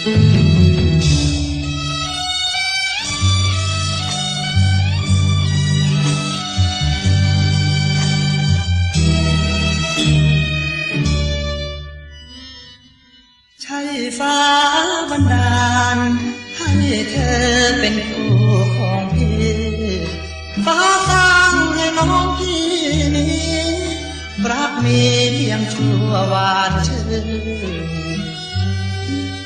ใช่ฟ้าบัดาล ให้เธอเป็นคู่ของพี่ฟ้าสร้างให้น้องพี่นี้รักมีเพียงชั่ววานชื่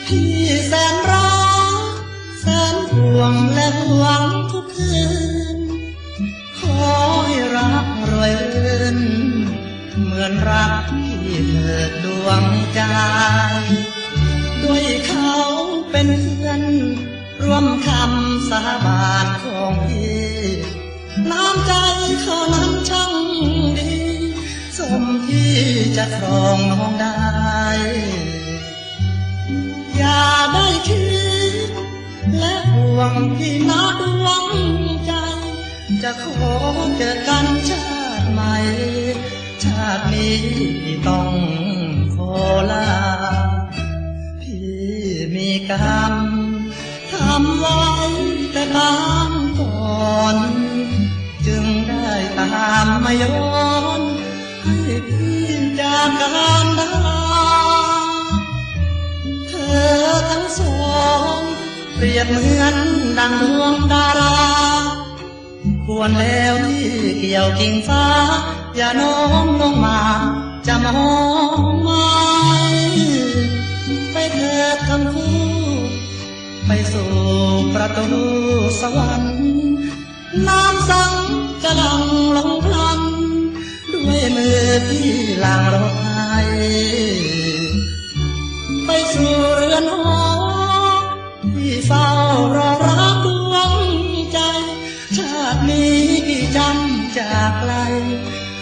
พี่แสนรักแสนห่วงและหวังทุกคืน ขอให้รักรวยรื่นเหมือนรักที่เถิดดวงใจ ด้วยเขาเป็นเพื่อนร่วมคำสาบานของพี่น้ำใจเขานั้นช่างดี สมที่จะครองน้องได้ และห่วงพี่นาดวงใจ จะขอเจอกันชาติใหม่ ชาตินี้ต้องขอลา พี่มีกรรมทำไว้แต่บางก่อนจึงได้ตามมาย้อนให้พี่จากกันดาเธอทั้งสอง รียบเหมือนดังดวงดารา ควรแล้วที่เกี่ยวกิ่งฟ้า อย่าโน้มลงมา จะมองไม่ไปเถิดทั้งคู่ ไปสู่ประตูสวรรค์น้ำสังจะหลังลงพลัน ด้วยมือที่หลังรถไห้ไปสู่เรือนหอ าตินี้พี่จำจากไกล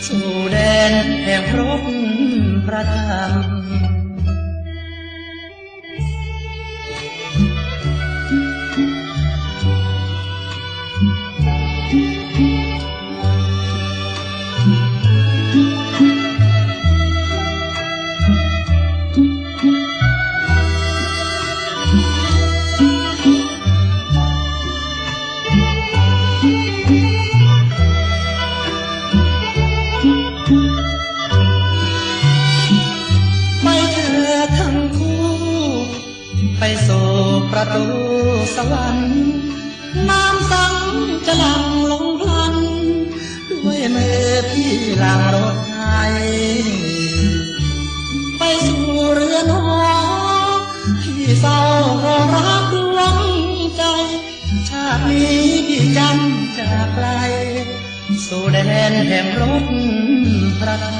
สู่แดนแห่งรบประธ ประตูสวรรค์น้ำสังจะหลังลงพลันด้วยมือพี่หลังรถไทยไปสู่เรือนหอที่เฝ้ารอรักดวงใจ ชาตินี้พี่จำจากไกล สู่แดนแห่งรถพระธา